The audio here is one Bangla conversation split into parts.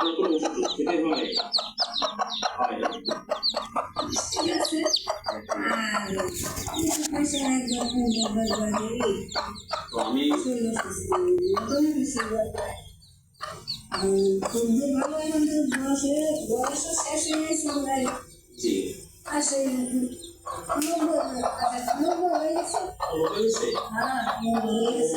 আপনার কোনো ওষুধ খেতে হয়। ঠিক আছে আমি ভালো জি আসে নব্বই হয়ে গেছে হ্যাঁ নব্বই হয়ে গেছে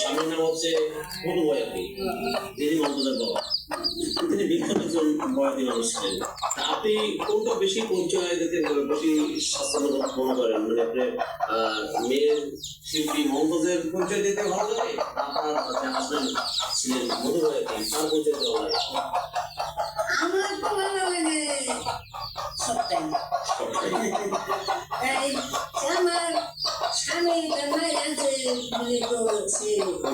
স্বামীর নাম হচ্ছে মধু বয়াতি যিনি মমতাজের বাবা। তিনি বিখ্যাত একজন বয়াতি মানুষ ছিলেন। আপনি কোনটা বেশি পরিচয় দিতে বেশি স্বাচ্ছন্দ্য বোধ মনে করেন? মানে আপনি মেয়ের শিল্পী মমতাজের পরিচয় দিতে ভালো লাগে? আপনার যে ছিলেন মধু বয়াতি। তার পরিচয় দিতে ভালো লাগে? আমার ভালো লাগে সবটাই তাই আমার মায়ের আছে বলে তো সে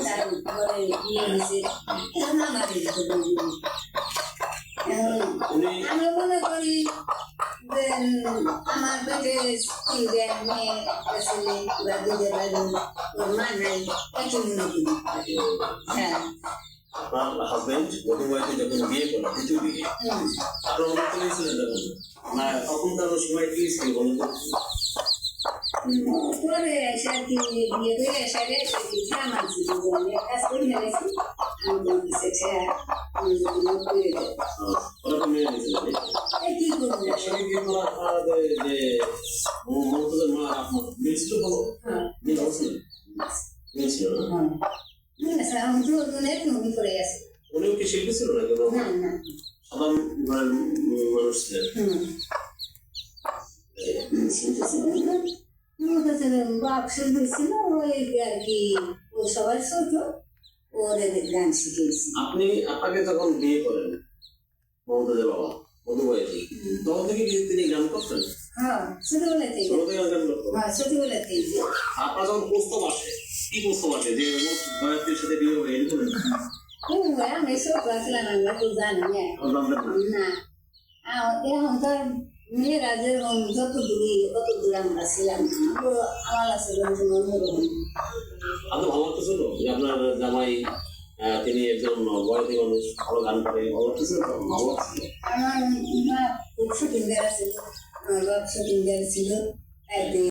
তার ঘরে ইয়ে হয়েছে এখন উনি আমি মনে করি আমার পেটে তিনটে মেয়ে একটা ছেলে বা দুধে বাড়ি ওর মা নাই একই মনে করি হ্যাঁ আপনার হাজবেন্ড মধু বয়াতি যখন বিয়ে করলেন দ্বিতীয় বিয়ে। আপনার অনুমতি নিয়েছিলেন তখন না তখন তার সময় কি ছিল বলুন উনিও কি শিল্পী ছিল না কোনো না না সাধারণ ঘরের মানুষ ছিলেন হুম বাপ শুরু ছিল ওই আর কি ও সবার ছোট ওরে গান শিখিয়েছি। আপনি আপনাকে যখন বিয়ে করেন মমতাজের বাবা মধুবাইজি তখন থেকে কি তিনি গান করতেন? হ্যাঁ ছোটবেলাতেই ছোট থেকে গান করতেন? হ্যাঁ ছোটবেলাতেই আপনার যখন প্রস্তাব আসে কি প্রস্তাব আসে যে বয়াতির সাথে বিয়ে হবে এরকম আমি সব জানি না। এখন তো মেয়েরা যেরকম যত দূরে তত দূরে আমরা ছিলাম আমার আছে অন্যরকম আপনি ভালো লাগতেছিল যে আপনার জামাই তিনি একজন বয়সী মানুষ ভালো গান করে ভালো লাগতেছিল? ভালো লাগছিল। আমার খুব শুটিং ছিল শুটিং দেওয়া ছিল।